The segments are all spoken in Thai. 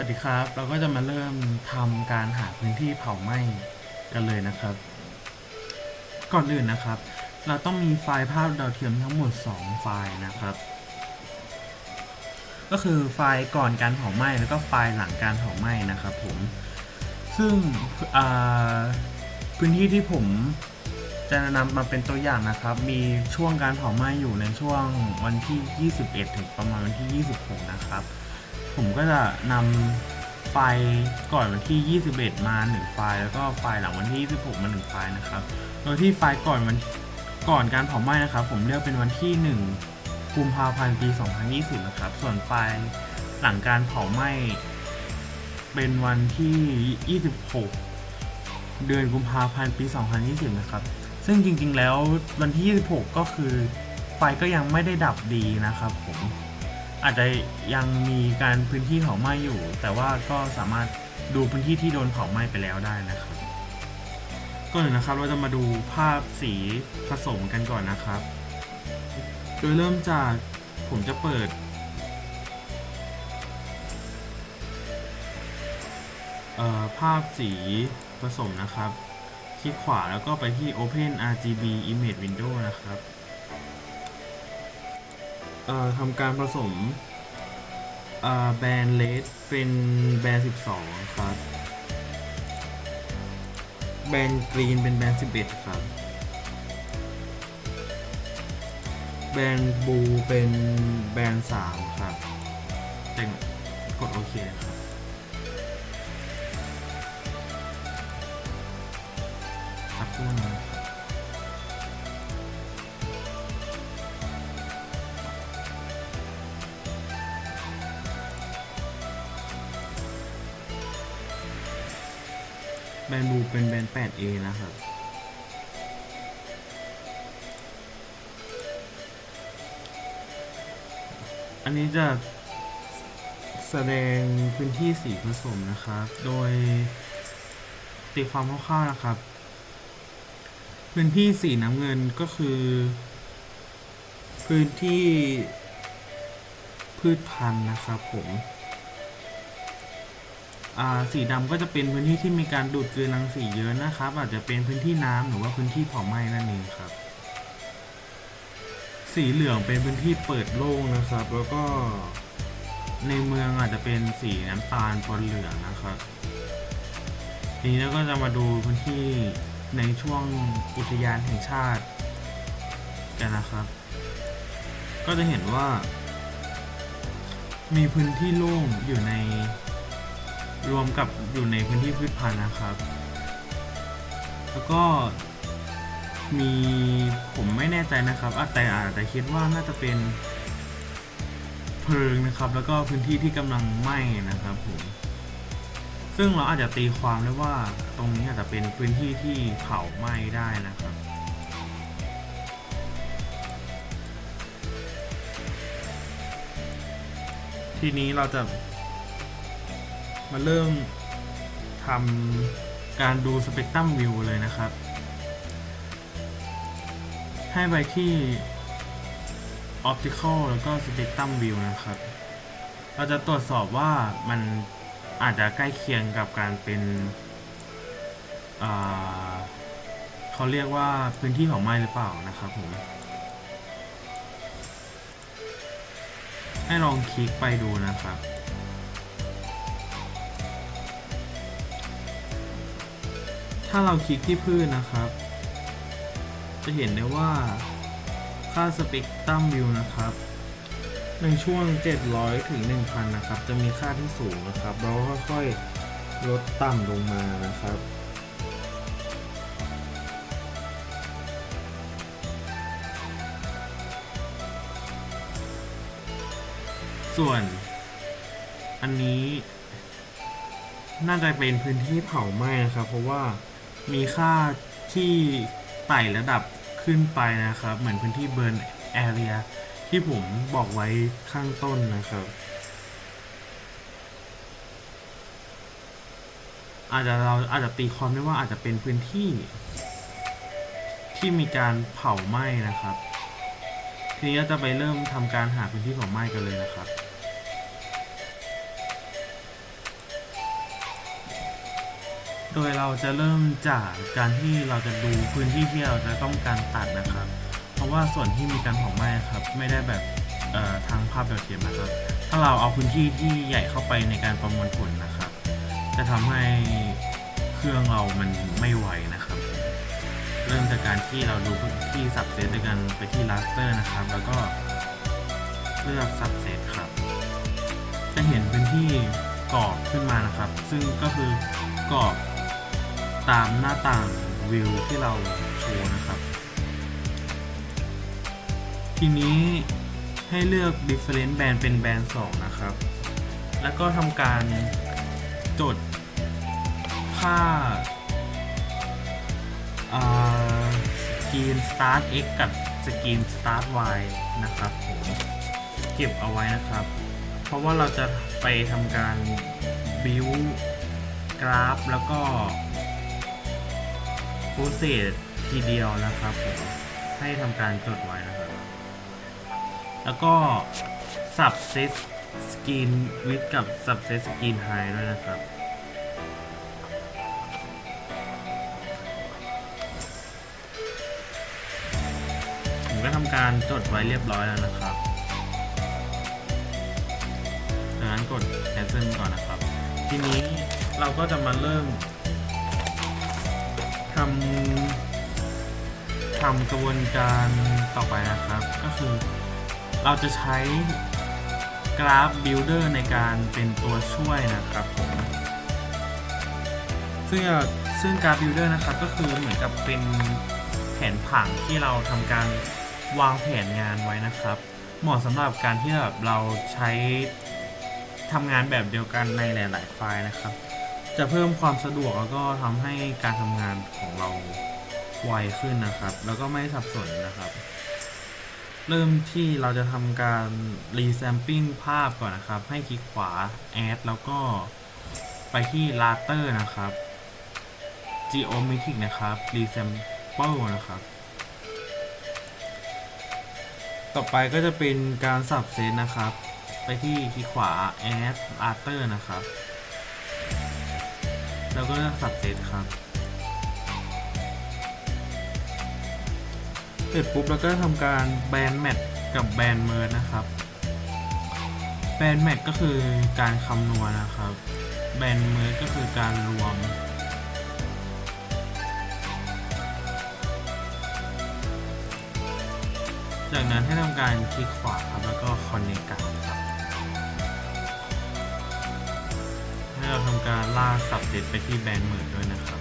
สวัสดีครับ เราก็จะมาเริ่มทำการหาพื้นที่เผาไหม้กันเลยนะครับ ก่อนอื่นนะครับ เราต้องมีไฟล์ภาพดาวเทียมทั้งหมด 2 ไฟล์นะครับ ก็คือไฟล์ก่อนการเผาไหม้แล้วก็ไฟล์หลังการเผาไหม้นะครับผมซึ่งพื้นที่ที่ผมจะนำมาเป็นตัวอย่างนะครับ มีช่วงการเผาไหม้อยู่ในช่วงวันที่ 21 ถึงประมาณวันที่ 26 นะครับ ผมก็จะนำไฟล์ก่อนวันที่ 21 มา 1 ไฟล์ แล้วก็ไฟล์หลังวันที่ 26 มา 1 ไฟล์นะครับ โดยที่ไฟล์ก่อนวันก่อนการเผาไหม้นะครับ ผมเลือกเป็นวันที่ 1 กุมภาพันธ์ ปี 2020 นะครับ ส่วนไฟล์หลังการเผาไหม้เป็นวันที่ 26 เดือนกุมภาพันธ์ ปี 2020 นะครับ ซึ่งจริงๆ แล้ววันที่ 26 ก็คือไฟก็ยังไม่ได้ดับดีนะครับผม อาจจะยังมีการพื้นที่เผาไหม้อยู่ แต่ว่าก็สามารถดูพื้นที่ที่โดนเผาไหม้ไปแล้วได้นะครับก่อนอื่นนะครับเราจะมาดูภาพสีผสมกันก่อนนะครับ โดยเริ่มจากผมจะเปิดภาพสีผสมนะครับ คลิกขวาแล้วก็ไปที่ Open RGB Image Window นะครับ ทำการผสมแบรนด์เลสเป็นแบรนด์12 ครับ แบรนด์กรีนเป็นแบรนด์11 ครับ แบรนด์บูเป็นแบรนด์3 ครับ แต่งกดโอเคครับครับพูดมาครั แบรนด์บูเป็นแบรนด์ 8A นะครับ อันนี้จะแสดงพื้นที่สีผสมนะครับ โดยตีความคร่าวๆนะครับ พื้นที่สีน้ำเงินก็คือ พื้นที่พืชพันธุ์นะครับผม สีดำก็จะเป็นพื้นที่ที่มีการดูดกลืนรังสีเยอะนะครับ อาจจะเป็นพื้นที่น้ำหรือว่าพื้นที่เผาไหม้นั่นเองครับ สีเหลืองเป็นพื้นที่เปิดโล่งนะครับ แล้วก็ในเมืองอาจจะเป็นสีน้ำตาลปนเหลืองนะครับ ทีนี้เราก็จะมาดูพื้นที่ในช่วงอุทยานแห่งชาติกันนะครับ ก็จะเห็นว่า มีพื้นที่โล่งอยู่ใน รวมกับอยู่ในพื้นที่พืชพันธุ์นะครับ แล้วก็มีผมไม่แน่ใจนะครับแต่อาจจะคิดว่าน่าจะเป็นเพลิงนะครับ แล้วก็พื้นที่ที่กำลังไหม้นะครับผมซึ่งเราอาจจะตีความได้ว่าตรงนี้อาจจะเป็นพื้นที่ที่เผาไหม้ได้นะครับ ทีนี้เราจะ มาเริ่มทำการดูสเปกตรัมวิวเลยนะครับ ให้ไปที่ Optical แล้วก็ Spectrum View นะครับ เราจะตรวจสอบว่ามันอาจจะใกล้เคียงกับการเป็นเขาเรียกว่าพื้นที่ของไม้หรือเปล่านะครับผม ให้ลองคลิกไปดูนะครับ ถ้าเราคลิกที่พืชนะครับ จะเห็นได้ว่าค่าสเปกตรัมวิวนะครับ ในช่วง 700 ถึง 1,000 นะครับ จะมีค่าที่สูงนะครับแล้วค่อยๆลดต่ำลงมานะครับส่วนอันนี้น่าจะเป็นพื้นที่เผาไหม้นะครับ เพราะว่า มีค่าที่ไต่ระดับขึ้นไปนะครับ เหมือนพื้นที่เบิร์นแอเรียที่ผมบอกไว้ข้างต้นนะครับ อาจจะเราอาจจะตีความได้ว่าอาจจะเป็นพื้นที่ ที่มีการเผาไหม้นะครับ ทีนี้เราจะไปเริ่มทำการหาพื้นที่เผาไหม้กันเลยนะครับ ดยเราจะเริ่มจากการที่เราจะดูพื้นที่ที่เราจะต้องการตัดนะครับ เพราะว่าส่วนที่มีการเผาไหม้ครับ ไม่ได้แบบทางภาพดาวเทียมนะครับ ถ้าเราเอาพื้นที่ที่ใหญ่เข้าไปในการประมวลผลนะครับ จะทำให้เครื่องเรามันไม่ไหวนะครับ เริ่มจากการที่เราดูพื้นที่สับเซตด้วยกันไปที่ raster นะครับ แล้วก็เลือกสับเซตครับ จะเห็นพื้นที่กรอบขึ้นมานะครับ ซึ่งก็คือกรอบ ตามหน้าต่างวิวที่เราโชว์นะครับ ทีนี้ให้เลือก different band เป็นแบรนด์ 2 นะครับ แล้วก็ทำการจดค่าอ่า screen start x กับ screen start y นะครับผมเก็บเอาไว้นะครับ เพราะว่าเราจะไปทำการ build กราฟ แล้วก็ process ทีเดียวนะครับผมให้ทำการจดไว้นะครับ แล้วก็ subset skin width กับ subset skin height ด้วยนะครับผมก็ทำการจดไว้เรียบร้อยแล้วนะครับดังนั้นกด cancel ก่อนนะครับ ทีนี้เราก็จะมาเริ่ม ทำทำกระบวนการต่อไปนะครับ ก็คือเราจะใช้กราฟ Builder ในการเป็นตัวช่วยนะครับผมซึ่งซึ่งกราฟ Builder นะครับก็คือเหมือนกับเป็นแผนผังที่เราทำการวางแผนงานไว้นะครับ เหมาะสำหรับการที่แบบเราใช้ทำงานแบบเดียวกันในหลาย ๆ ไฟล์นะครับ จะเพิ่มความสะดวกแล้วก็ทำให้การทำงานของเราไวขึ้นนะครับ แล้วก็ไม่สับสนนะครับ เริ่มที่เราจะทำการ resampling ภาพก่อนนะครับ ให้คลิกขวา add แล้วก็ไปที่ raster นะครับ geometric นะครับ resample นะครับ ต่อไปก็จะเป็นการสับเซตนะครับ ไปที่คลิกขวา add raster นะครับ แล้วก็เลือกสับเซตครับเสร็จปุ๊บเราก็ทำการแบนแมทกับแบนเมิร์นะครับ แบนแมทก็คือการคำนวณนะครับ แบนเมิร์ก็คือการรวมจากนั้นให้ทำการคลิกขวาครับ แล้วก็คอนเนกันครับ เราทำการลากสับเซตไปที่แบนเหมิร์ด้วยนะครับ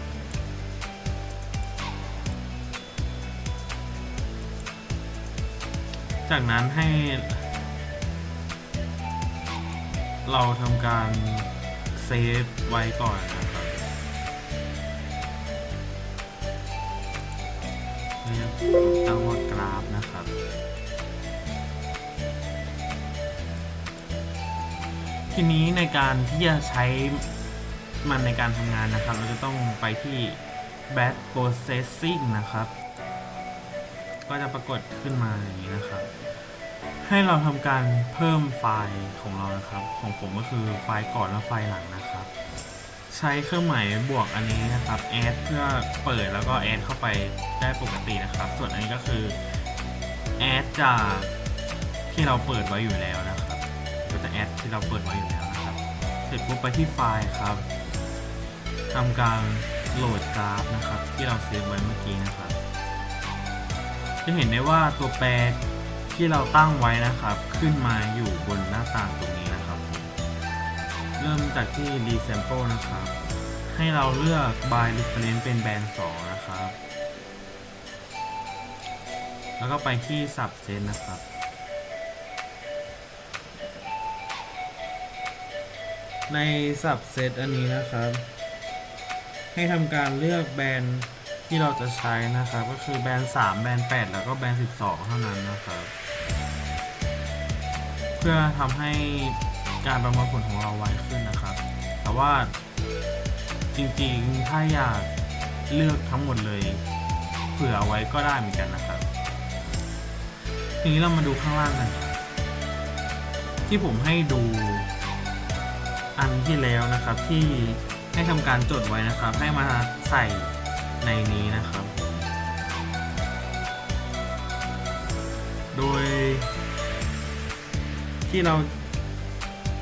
จากนั้นให้ เราทำการเซฟไว้ก่อนนะครับเรียกตั้งว่ากราฟนะครับ ทีนี้ในการที่จะใช้มันในการทำงานนะครับ เราจะต้องไปที่ batch processing นะครับ ก็จะปรากฏขึ้นมาอย่างนี้นะครับ ให้เราทำการเพิ่มไฟล์ของเรานะครับ ของผมก็คือไฟล์ก่อนและไฟล์หลังนะครับ ใช้เครื่องหมายบวกอันนี้นะครับ add เพื่อเปิดแล้วก็ add เข้าไปได้ปกตินะครับ ส่วนอันนี้ก็คือ add จากที่เราเปิดไว้อยู่แล้วนะ ก็จะ add ที่เราเปิดไว้อยู่แล้วนะครับ เสร็จปุ๊บไปที่ไฟล์ครับทำการโหลดกราฟนะครับ ที่เราเซฟไว้เมื่อกี้นะครับ จะเห็นได้ว่าตัวแปรที่เราตั้งไว้นะครับ ขึ้นมาอยู่บนหน้าต่างตรงนี้นะครับ เริ่มจากที่ resample นะครับ ให้เราเลือก by reference เป็นแบรนด์2นะครับ แล้วก็ไปที่ subset นะครับ ใน subset อันนี้นะครับ ให้ทำการเลือกแบรนด์ที่เราจะใช้นะครับ ก็คือแบรนด์ 3 แบรนด์ 8 แล้วก็แบรนด์ 12 เท่านั้นนะครับ เพื่อทำให้การประมวลผลของเราไวขึ้นนะครับ แต่ว่าจริงๆ ถ้าอยากเลือกทั้งหมดเลย เผื่อเอาไว้ก็ได้เหมือนกันนะครับ ทีนี้เรามาดูข้างล่างกัน ที่ผมให้ดู อันที่แล้วนะครับ ที่ให้ทำการจดไว้นะครับ ให้มาใส่ในนี้นะครับ โดย ที่เรา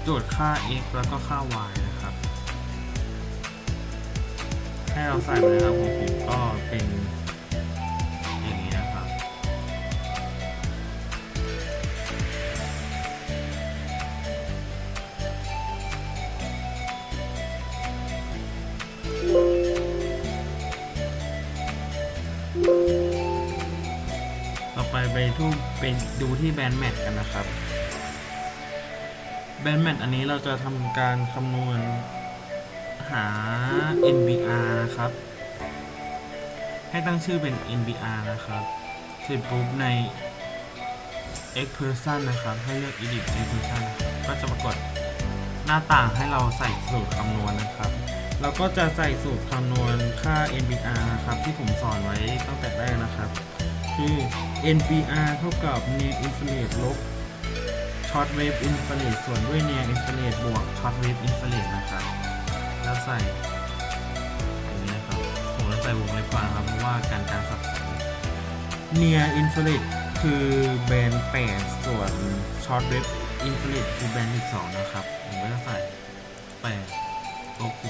โจทย์ค่า x แล้วก็ค่า y นะครับ ให้เราใส่ไปเลยครับของผมก็เป็น ไปทูเป็นดูที่แบนแมทกันนะครับ แบนแมทอันนี้เราจะทำการคำนวณหา NBR นะครับ ให้ตั้งชื่อเป็น NBR นะครับ เสร็จปุ๊บใน Expression นะครับ ให้เลือก Edit Expression ก็จะปรากฏหน้าต่างให้เราใส่สูตรคำนวณนะครับ เราก็จะใส่สูตรคำนวณค่า NBR นะครับ ที่ผมสอนไว้ตั้งแต่แรกนะครับ คือ NPR เท่ากับ near infrared ลบ short wave infrared ส่วนด้วย near infrared บวก short wave infrared นะครับ แล้วใส่อย่างนี้นะครับผมจะใส่วงเล็บกว่านะครับเพราะว่าการการสับสน near infrared คือแบนด์8 ส่วน short wave infrared คือแบนด์12 นะครับผมก็จะใส่8ลบ12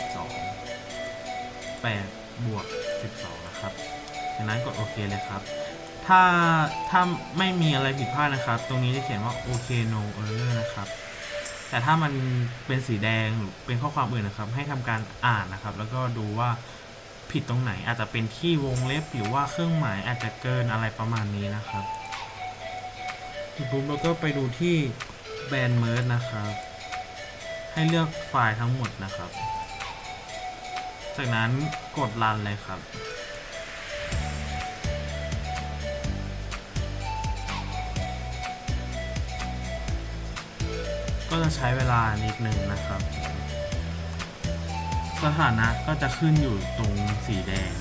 8บวก 12 นะครับจากนั้นกดโอเคเลยครับ ถ้าถ้าไม่มีอะไรผิดพลาดนะครับ ตรงนี้จะเขียนว่าโอเค no error นะครับ แต่ถ้ามันเป็นสีแดงหรือเป็นข้อความอื่นนะครับ ให้ทำการอ่านนะครับ แล้วก็ดูว่าผิดตรงไหนอาจจะเป็นที่วงเล็บหรือว่าเครื่องหมายอาจจะเกินอะไรประมาณนี้นะครับปุ๊บแล้วก็ไปดูที่แบนเมิร์ดนะครับ ให้เลือกไฟล์ทั้งหมดนะครับ จากนั้นกดรันเลยครับ ก็จะใช้เวลานิดนึงนะครับ สถานะก็จะขึ้นอยู่ตรงสีแดง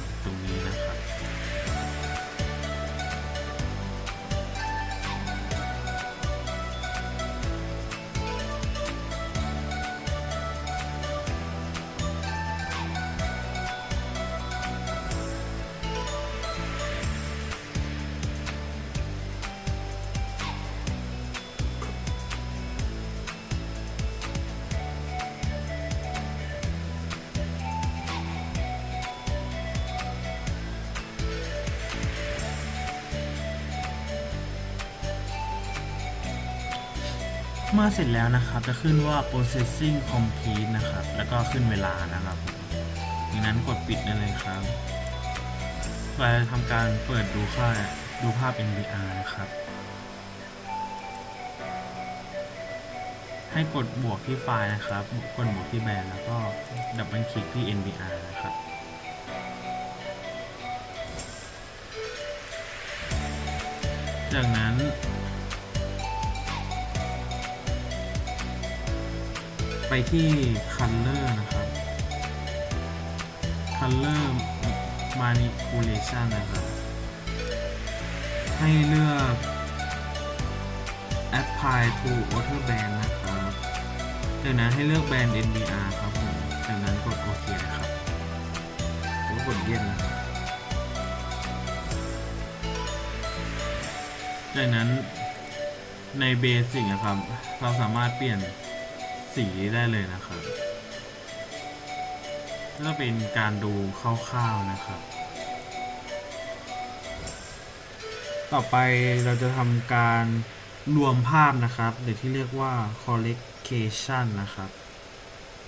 เมื่อเสร็จแล้วนะครับ จะขึ้นว่า processing complete นะครับ แล้วก็ขึ้นเวลานะครับดังนั้นกดปิดได้เลยครับไปทำการเปิดดูค่าดูภาพ NVR นะครับ ให้กดบวกที่ไฟล์นะครับ กดบวกที่แบรนด์แล้วก็ดับเบิลคลิกที่ NVR นะครับจากนั้น ที่ color นะครับ color manipulation นะครับ ให้เลือก apply to outer band นะครับจากนั้นให้เลือกแบนด์ NBR ครับผมจากนั้นกดโอเคนะครับผมกดเย็นนะครับ จากนั้นในเบสิกนะครับ เราสามารถเปลี่ยน สีได้เลยนะครับก็เป็นการดูคร่าวๆนะครับ ต่อไปเราจะทำการรวมภาพนะครับ หรือที่เรียกว่า collection นะครับ